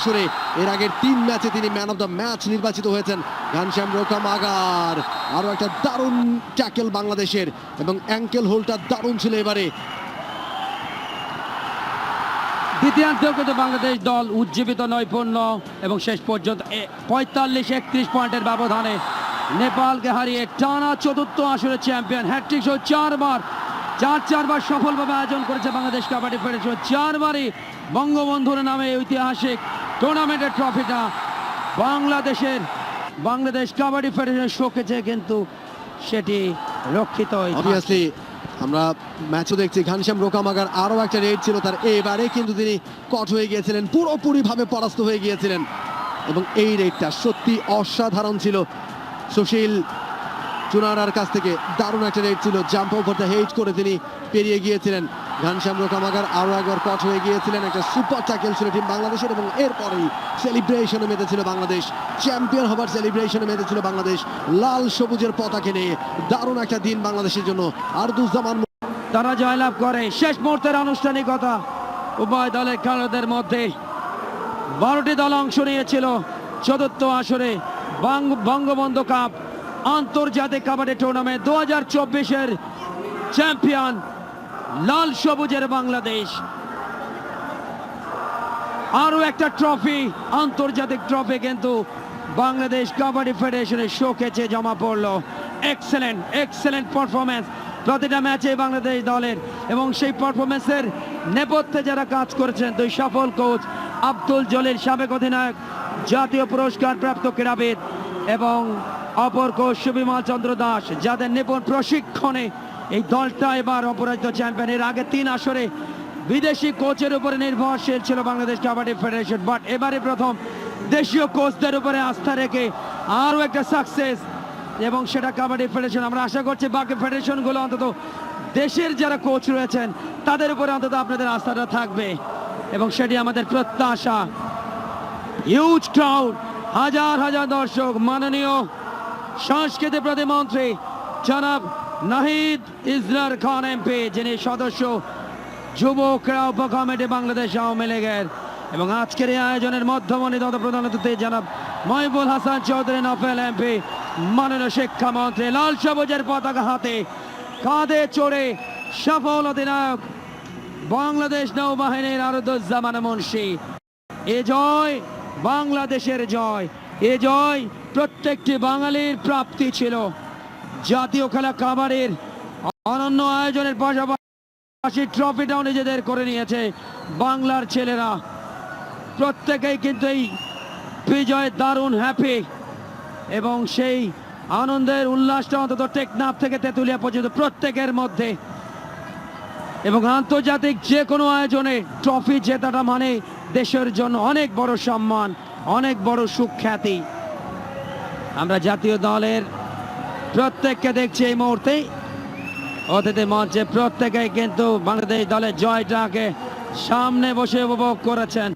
আসরে এর আগের তিন ম্যাচে তিনি ম্যান অফ দ্য ম্যাচ নির্বাচিত হয়েছেন। ঘনশ্যাম রোকাম আগার। আরও একটা দারুণ ট্যাকেল বাংলাদেশের এবং অ্যাঙ্কেল হোলটা দারুণ ছিল এবারে। দ্বিতীয়ার্ধেও কিন্তু বাংলাদেশ দল উজ্জীবিত নৈপুণ্য এবং শেষ পর্যন্ত পঁয়তাল্লিশ, একত্রিশ পয়েন্টের ব্যবধানে নেপালকে হারিয়ে টানা চতুর্থ আসরে চ্যাম্পিয়ন হ্যাট্রিক সহ চারবার, চার, চারবার সফলভাবে আয়োজন করেছে বাংলাদেশ কাবাডি ফেডারেশন চারবারই বঙ্গবন্ধুর নামে ঐতিহাসিক টুর্নামেন্টের ট্রফিটা বাংলাদেশের, বাংলাদেশ কাবাডি ফেডারেশন শোকেছে কিন্তু সেটি রক্ষিত অবভিয়াসলি আমরা ম্যাচও দেখছি। ঘনশ্যাম রোকামাগার আরও একটা রেড ছিল, তার এবারে কিন্তু তিনি কট হয়ে গিয়েছিলেন, পুরোপুরিভাবে পরাস্ত হয়ে গিয়েছিলেন। এবং এই রেডটা সত্যি অসাধারণ ছিল। সুশীল চুনারার কাছ থেকে দারুণ একটা রেড ছিল। জাম্প ওভার দ্য হেড করে তিনি পেরিয়ে গিয়েছিলেন। ঘনশ্যাম রোকামাগার আরও একবার কট হয়ে গিয়েছিলেন। একটা সুপার ট্যাকেল ছিল টিম বাংলাদেশের এবং এরপরেই সেলিব্রেশনে মেতেছিল বাংলাদেশ। চ্যাম্পিয়ন হবার সেলিব্রেশনে মেতেছিল বাংলাদেশ। লাল সবুজের পতাকে নিয়ে দারুণ একটা দিন বাংলাদেশের জন্য। আরদুজ্জামান তারা জয়লাভ করে। শেষ মুহূর্তের আনুষ্ঠানিকতা উভয় দলের খেলোয়াড়দের মধ্যে বারোটি দল অংশ নিয়েছিল। চতুর্থ আসরে বঙ্গবন্ধু কাপ আন্তর্জাতিক কাবাডি টুর্নামেন্ট দু হাজার চব্বিশের চ্যাম্পিয়ন লাল সবুজের বাংলাদেশ। আরও একটা ট্রফি আন্তর্জাতিক ট্রফি কিন্তু বাংলাদেশ কাবাডি ফেডারেশনের শোকেছে জমা পড়ল। এক্সেলেন্ট এক্সেলেন্ট পারফরমেন্স প্রতিটা ম্যাচে বাংলাদেশ দলের এবং সেই পারফরমেন্সের নেপথ্যে যারা কাজ করেছেন, দুই সফল কোচ আব্দুল জলিল, সাবেক অধিনায়ক, জাতীয় পুরস্কার প্রাপ্ত ক্রীড়াবিদ এবং অপর কোচ সুবিমল চন্দ্র দাস, যাদের নিপুণ প্রশিক্ষণে এই দলটা এবার অপরাজিত চ্যাম্পিয়ন এর আগে তিন আসরে বিদেশি কোচের উপরে নির্ভরশীল ছিল বাংলাদেশ কাবাডি ফেডারেশন বাট এবারে প্রথম দেশীয় কোচদের উপরে আস্থা রেখে আরও একটা সাকসেস এবং সেটা কাবাডি ফেডারেশন। আমরা আশা করছি বাকি ফেডারেশনগুলো অন্তত দেশের যারা কোচ রয়েছেন, তাদের উপরে অন্তত আপনাদের আস্থাটা থাকবে এবং সেটি আমাদের প্রত্যাশা। হিউজ ক্রাউড হাজার হাজার দর্শক, মাননীয় সংস্কৃতি প্রতিমন্ত্রী জনাব নাহিদ ইজলার খান এমপি, যিনি সদস্য যুব ক্রীড়া উপকমিটি বাংলাদেশ আওয়ামী লীগের। এবং আজকের এই আয়োজনের মধ্যমণি তথা প্রধান অতিথি জনাব মহিবুল হাসান চৌধুরী, নফেল এমপি, মাননীয় শিক্ষামন্ত্রী, লাল সবুজের পতাকা হাতে কাঁধে চড়ে সফল অধিনায়ক বাংলাদেশ নৌবাহিনীর আরদুজ্জামান মুন্সি। এ জয় বাংলাদেশের জয়, এ জয় প্রত্যেকটি বাঙালির প্রাপ্তি ছিল। জাতীয় খেলা কাবাডের অনন্য আয়োজনের পাশাপাশি ট্রফিটাও নিজেদের করে নিয়েছে বাংলার ছেলেরা। প্রত্যেকেই কিন্তু এই বিজয় দারুণ হ্যাপি এবং সেই আনন্দের উল্লাসটা অন্তত টেকনাফ থেকে তেঁতুলিয়া পর্যন্ত প্রত্যেকের মধ্যে। এবং আন্তর্জাতিক যে কোনো আয়োজনে ট্রফি জেতাটা মানে দেশের জন্য অনেক বড় সম্মান, অনেক বড় সুখ্যাতি। আমরা জাতীয় দলের প্রত্যেককে দেখছি এই মুহূর্তে। অতিথি মঞ্চে প্রত্যেকেই কিন্তু বাংলাদেশ দলের জয়টাকে সামনে বসে উপভোগ করেছেন।